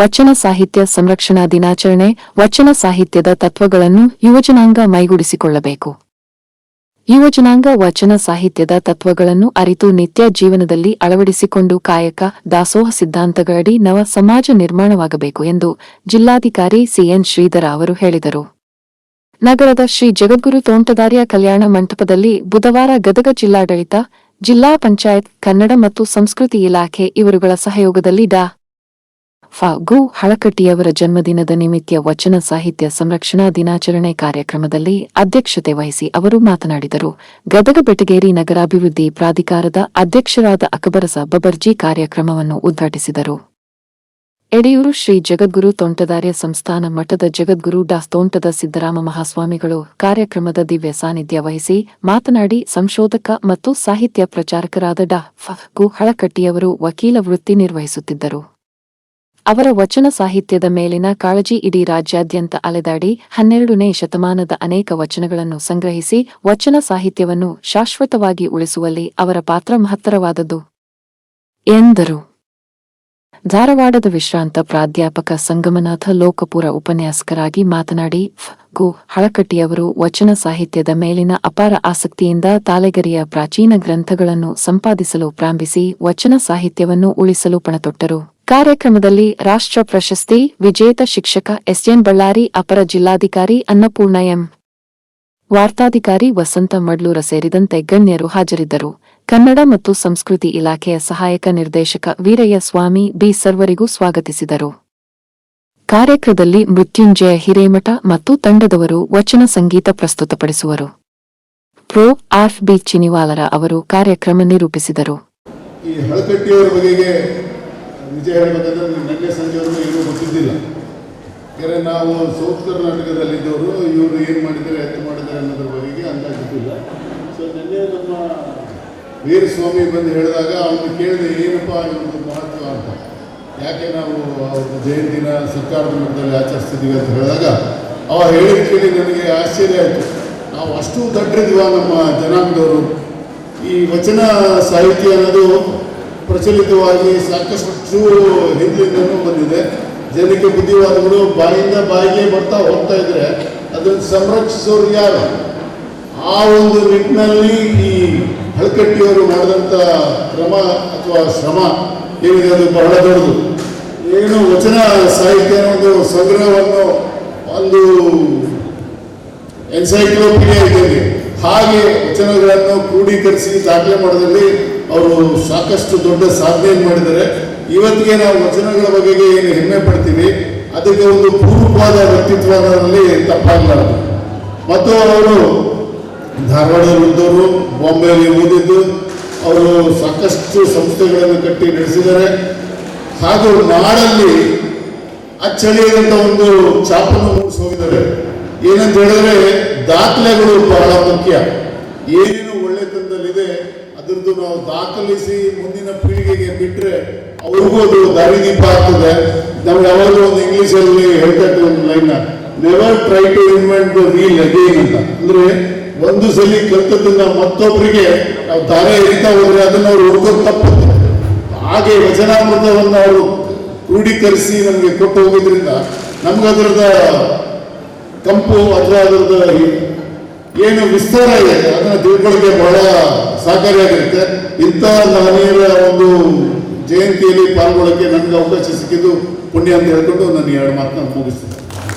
ವಚನ ಸಾಹಿತ್ಯ ಸಂರಕ್ಷಣಾ ದಿನಾಚರಣೆ, ವಚನ ಸಾಹಿತ್ಯದ ತತ್ವಗಳನ್ನು ಯುವಜನಾಂಗ ಮೈಗೂಡಿಸಿಕೊಳ್ಳಬೇಕು. ಯುವಜನಾಂಗ ವಚನ ಸಾಹಿತ್ಯದ ತತ್ವಗಳನ್ನು ಅರಿತು ನಿತ್ಯ ಜೀವನದಲ್ಲಿ ಅಳವಡಿಸಿಕೊಂಡು ಕಾಯಕ ದಾಸೋಹ ಸಿದ್ಧಾಂತಗಳಡಿ ನವ ಸಮಾಜ ನಿರ್ಮಾಣವಾಗಬೇಕು ಎಂದು ಜಿಲ್ಲಾಧಿಕಾರಿ ಸಿಎನ್ ಶ್ರೀಧರ ಅವರು ಹೇಳಿದರು. ನಗರದ ಶ್ರೀ ಜಗದ್ಗುರು ತೋಂಟದಾರ್ಯ ಕಲ್ಯಾಣ ಮಂಟಪದಲ್ಲಿ ಬುಧವಾರ ಗದಗ ಜಿಲ್ಲಾಡಳಿತ, ಜಿಲ್ಲಾ ಪಂಚಾಯತ್, ಕನ್ನಡ ಮತ್ತು ಸಂಸ್ಕೃತಿ ಇಲಾಖೆ ಇವರುಗಳ ಸಹಯೋಗದಲ್ಲಿ ಡಾ. ಫ ಗು ಹಳಕಟ್ಟಿಯವರ ಜನ್ಮದಿನದ ನಿಮಿತ್ತ ವಚನ ಸಾಹಿತ್ಯ ಸಂರಕ್ಷಣಾ ದಿನಾಚರಣೆ ಕಾರ್ಯಕ್ರಮದಲ್ಲಿ ಅಧ್ಯಕ್ಷತೆ ವಹಿಸಿ ಅವರು ಮಾತನಾಡಿದರು. ಗದಗ ಬೆಟಗೇರಿ ನಗರಾಭಿವೃದ್ಧಿ ಪ್ರಾಧಿಕಾರದ ಅಧ್ಯಕ್ಷರಾದ ಅಕಬರಸ ಬಬರ್ಜಿ ಕಾರ್ಯಕ್ರಮವನ್ನು ಉದ್ಘಾಟಿಸಿದರು. ಎಡೆಯೂರು ಶ್ರೀ ಜಗದ್ಗುರು ತೋಂಟದಾರ್ಯ ಸಂಸ್ಥಾನ ಮಠದ ಜಗದ್ಗುರು ಡಾ ತೋಂಟದ ಸಿದ್ದರಾಮ ಮಹಾಸ್ವಾಮಿಗಳು ಕಾರ್ಯಕ್ರಮದ ದಿವ್ಯ ಸಾನ್ನಿಧ್ಯ ವಹಿಸಿ ಮಾತನಾಡಿ ಸಂಶೋಧಕ ಮತ್ತು ಸಾಹಿತ್ಯ ಪ್ರಚಾರಕರಾದ ಡಾ ಫ ಹಳಕಟ್ಟಿಯವರು ವಕೀಲ ವೃತ್ತಿ ನಿರ್ವಹಿಸುತ್ತಿದ್ದರು. ಅವರ ವಚನ ಸಾಹಿತ್ಯದ ಮೇಲಿನ ಕಾಳಜಿ ಇಡೀ ರಾಜ್ಯಾದ್ಯಂತ ಅಲೆದಾಡಿ ಹನ್ನೆರಡನೇ ಶತಮಾನದ ಅನೇಕ ವಚನಗಳನ್ನು ಸಂಗ್ರಹಿಸಿ ವಚನ ಸಾಹಿತ್ಯವನ್ನು ಶಾಶ್ವತವಾಗಿ ಉಳಿಸುವಲ್ಲಿ ಅವರ ಪಾತ್ರ ಮಹತ್ತರವಾದದ್ದು. ಎಂದರು. ಧಾರವಾಡದ ವಿಶ್ರಾಂತ ಪ್ರಾಧ್ಯಾಪಕ ಸಂಗಮನಾಥ ಲೋಕಪುರ ಉಪನ್ಯಾಸಕರಾಗಿ ಮಾತನಾಡಿ ಗು. ಹಳಕಟ್ಟಿಯವರು ವಚನ ಸಾಹಿತ್ಯದ ಮೇಲಿನ ಅಪಾರ ಆಸಕ್ತಿಯಿಂದ ತಾಲೆಗರಿಯ ಪ್ರಾಚೀನ ಗ್ರಂಥಗಳನ್ನು ಸಂಪಾದಿಸಲು ಪ್ರಾರಂಭಿಸಿ ವಚನ ಸಾಹಿತ್ಯವನ್ನು ಉಳಿಸಲು ಪಣತೊಟ್ಟರು. ಕಾರ್ಯಕ್ರಮದಲ್ಲಿ ರಾಷ್ಟ್ರ ಪ್ರಶಸ್ತಿ ವಿಜೇತ ಶಿಕ್ಷಕ ಎಸ್ಎನ್ ಬಳ್ಳಾರಿ, ಅಪರ ಜಿಲ್ಲಾಧಿಕಾರಿ ಅನ್ನಪೂರ್ಣ ಎಂ. ವಾರ್ತಾಧಿಕಾರಿ ವಸಂತ ಮಡ್ಲೂರ ಸೇರಿದಂತೆ ಗಣ್ಯರು ಹಾಜರಿದ್ದರು. ಕನ್ನಡ ಮತ್ತು ಸಂಸ್ಕೃತಿ ಇಲಾಖೆಯ ಸಹಾಯಕ ನಿರ್ದೇಶಕ ವೀರಯ್ಯ ಸ್ವಾಮಿ ಬಿ ಸರ್ವರಿಗೂ ಸ್ವಾಗತಿಸಿದರು. ಕಾರ್ಯಕ್ರಮದಲ್ಲಿ ಮೃತ್ಯುಂಜಯ ಹಿರೇಮಠ ಮತ್ತು ತಂಡದವರು ವಚನ ಸಂಗೀತ ಪ್ರಸ್ತುತಪಡಿಸುವರು. ಪ್ರೊ. ಆರ್. ಬಿ. ಚಿನಿವಾಲರ ಅವರು ಕಾರ್ಯಕ್ರಮ ನಿರೂಪಿಸಿದರು. ನಿಜ ಹೇಳಬೇಕಂದ್ರೆ ನಿನ್ನೆ ಸಂಜೆವರೆಗೂ ಏನೂ ಗೊತ್ತಿದ್ದಿಲ್ಲ. ಯಾಕಂದರೆ ನಾವು ಸೌತ್ ಕರ್ನಾಟಕದಲ್ಲಿದ್ದವರು, ಇವರು ಏನು ಮಾಡಿದ್ದಾರೆ, ಎತ್ತು ಮಾಡಿದ್ದಾರೆ ಅನ್ನೋದ್ರ ಬಗೆಗೆ ಅಂದಾಜಿಲ್ಲ ಸೊ ನಿನ್ನೆ ನಮ್ಮ ವೀರಸ್ವಾಮಿ ಬಂದು ಹೇಳಿದಾಗ ಅವನು ಕೇಳಿದೆ, ಏನಪ್ಪ ಇವ್ರದ್ದು ಮಹತ್ವ ಅಂತ? ಯಾಕೆ ನಾವು ಅವ್ರ ಜಯಂತಿನ ಸರ್ಕಾರದ ಮಟ್ಟದಲ್ಲಿ ಆಚರಿಸ್ತಿದ್ದೀವಿ ಅಂತ ಹೇಳಿದಾಗ, ಅವ ಹೇಳಿದ ಕೇಳಿ ನನಗೆ ಆಶ್ಚರ್ಯ ಆಯಿತು. ನಾವು ಅಷ್ಟು ದಡ್ರಿದ್ವ ನಮ್ಮ ಜನಾಂಗದವರು. ಈ ವಚನ ಸಾಹಿತ್ಯ ಅನ್ನೋದು ಪ್ರಚಲಿತವಾಗಿ ಸಾಕಷ್ಟು ಹಿಂದಿನಿಂದನೂ ಬಂದಿದೆ. ಜನಕ್ಕೆ ಬುದ್ಧಿವಾದಗಳು ಬಾಯಿಂದ ಬಾಯಿಗೆ ಬರ್ತಾ ಹೋಗ್ತಾ ಇದ್ರೆ ಅದನ್ನು ಸಂರಕ್ಷಿಸೋರು ಯಾರು? ಆ ಒಂದು ನಿಟ್ಟಿನಲ್ಲಿ ಈ ಹಳಕಟ್ಟಿಯವರು ಮಾಡಿದಂಥ ಕ್ರಮ ಅಥವಾ ಶ್ರಮ ಏನಿದೆ ಅದು ಬಹಳ ದೊಡ್ಡದು. ಏನು ವಚನ ಸಾಹಿತ್ಯ ಒಂದು ಸಂಗ್ರಹವನ್ನು ಒಂದು ಎನ್ಸೈಕ್ಲೋಪೀಡಿಯಾ ಇದ್ದಂಗೆ ಹಾಗೆ ವಚನಗಳನ್ನು ಕ್ರೋಢೀಕರಿಸಿ ದಾಖಲೆ ಮಾಡೋದ್ರಲ್ಲಿ ಅವರು ಸಾಕಷ್ಟು ದೊಡ್ಡ ಸಾಧನೆಯನ್ನು ಮಾಡಿದ್ದಾರೆ. ಇವತ್ತಿಗೆ ನಾವು ವಚನಗಳ ಬಗ್ಗೆ ಏನು ಹೆಮ್ಮೆ ಪಡ್ತೀವಿ, ಅದಕ್ಕೆ ಒಂದು ಪೂರ್ವವಾದ ವ್ಯಕ್ತಿತ್ವದಲ್ಲಿ ತಪ್ಪಾಗಲಾರದು ಮತ್ತು ಅವರು ಧಾರವಾಡದಲ್ಲಿ ಇದ್ದವರು, ಬಾಂಬೆಯಲ್ಲಿ ಓದಿದ್ದು ಅವರು ಸಾಕಷ್ಟು ಸಂಸ್ಥೆಗಳನ್ನು ಕಟ್ಟಿ ನಡೆಸಿದ್ದಾರೆ. ಹಾಗೂ ನಾಡಲ್ಲಿ ಅಚ್ಚಳಿಯಂತ ಒಂದು ಚಾಪನ್ನು ಮೂಡಿಸಿ ಹೋಗಿದ್ದಾರೆ ಏನಂತ ಹೇಳಿದ್ರೆ ದಾಖಲೆಗಳು ಬಹಳ ಮುಖ್ಯ. ಏನೇನು ಒಳ್ಳೆತನದಲ್ಲಿದೆ, ಅದರದ್ದು ನಾವು ದಾಖಲಿಸಿ ಮುಂದಿನ ಪೀಳಿಗೆಗೆ ಬಿಟ್ಟರೆ ಅವ್ರಿಗೂ ಅದು ದಾರಿದೀಪ ಆಗ್ತದೆ ನಾವು ಯಾವಾಗಲೂ ಒಂದು ಇಂಗ್ಲೀಷಲ್ಲಿ ಹೇಳ್ತಾ ಒಂದು line never try to invent the wheel again ಅಂತ. ಅಂದ್ರೆ ಒಂದು ಸಲ ಕಲ್ತದ್ದನ್ನ ಮತ್ತೊಬ್ಬರಿಗೆ ನಾವು ದಾರಿ ಎರಿತಾ ಹೋದ್ರೆ ಅದನ್ನ ಅವ್ರು ಹುಡ್ಕೋದು ತಪ್ಪು. ಹಾಗೆ ವಚನಾಮೃತವನ್ನು ಅವರು ಕ್ರೋಢೀಕರಿಸಿ ನಮಗೆ ಕೊಟ್ಟು ಹೋಗಿದ್ರಿಂದ ನಮ್ಗೆ ಅದರದ ಕಂಪು ಅಥವಾ ಅದರದ್ದು ಏನು ವಿಸ್ತಾರ ಇದೆ. ಅದನ್ನು ತಿಳ್ಕೊಳ್ಳಿಕ್ಕೆ ಬಹಳ ಸಹಕಾರಿಯಾಗಿರುತ್ತೆ. ಇಂಥ ನಾನೀರ ಒಂದು ಜಯಂತಿಯಲ್ಲಿ ಪಾಲ್ಗೊಳ್ಳೋಕೆ ನನಗೆ ಅವಕಾಶ ಸಿಕ್ಕಿದ್ದು ಪುಣ್ಯ ಅಂತ ಹೇಳ್ಕೊಂಡು ನಾನು ಎರಡು ಮಾತನ್ನ ಮುಗಿಸ್ತೀನಿ.